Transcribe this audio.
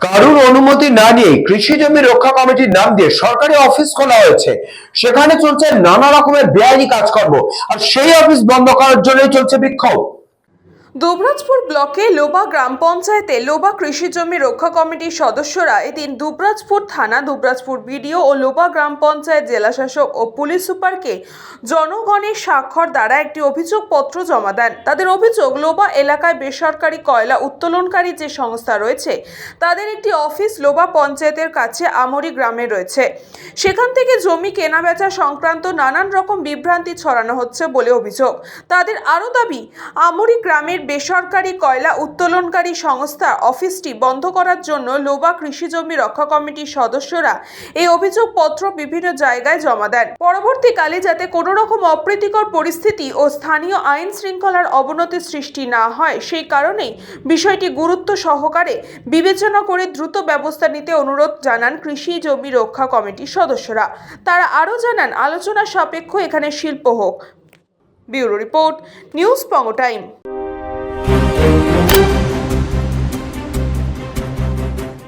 কারুর অনুমতি না নিয়ে কৃষি জমি রক্ষা কমিটির নাম দিয়ে সরকারি অফিস খোলা হয়েছে। সেখানে চলছে নানা রকমের বেআইনি কাজকর্ম। আর সেই অফিস বন্ধ করার জন্যই চলছে বিক্ষোভ। দুবরাজপুর ব্লকে লোবা গ্রাম পঞ্চায়েতে লোবা কৃষি জমি রক্ষা কমিটির সদস্যরা এদিন দুবরাজপুর থানা, দুবরাজপুর বিডিও ও লোবা গ্রাম পঞ্চায়েত জেলাশাসক ও পুলিশ সুপারকে জনগণের স্বাক্ষর দ্বারা একটি অভিযোগপত্র জমা দেন। তাদের অভিযোগ, লোবা এলাকায় বেসরকারি কয়লা উত্তোলনকারী যে সংস্থা রয়েছে, তাদের একটি অফিস লোবা পঞ্চায়েতের কাছে আমরি গ্রামে রয়েছে। সেখান থেকে জমি কেনাবেচা সংক্রান্ত নানান রকম বিভ্রান্তি ছড়ানো হচ্ছে বলে অভিযোগ। তাদের আরও দাবি, আমরি গ্রামের বেসরকারি কয়লা উত্তোলনকারী সংস্থা অফিসটি বন্ধ করার জন্য লোবা কৃষি জমি রক্ষা কমিটির সদস্যরা এই অভিযোগপত্র বিভিন্ন জায়গায় জমা দেন। পরবর্তীকালে যাতে কোনো রকম অপ্রীতিকর পরিস্থিতি ও স্থানীয় আইন শৃঙ্খলার অবনতি সৃষ্টি না হয়, সেই কারণেই বিষয়টি গুরুত্ব সহকারে বিবেচনা করে দ্রুত ব্যবস্থা নিতে অনুরোধ জানান কৃষি জমি রক্ষা কমিটির সদস্যরা। তারা আরও জানান, আলোচনা সাপেক্ষ এখানে শিল্প হোক। ব্যুরো রিপোর্ট, নিউজ পঙ্গ টাইম।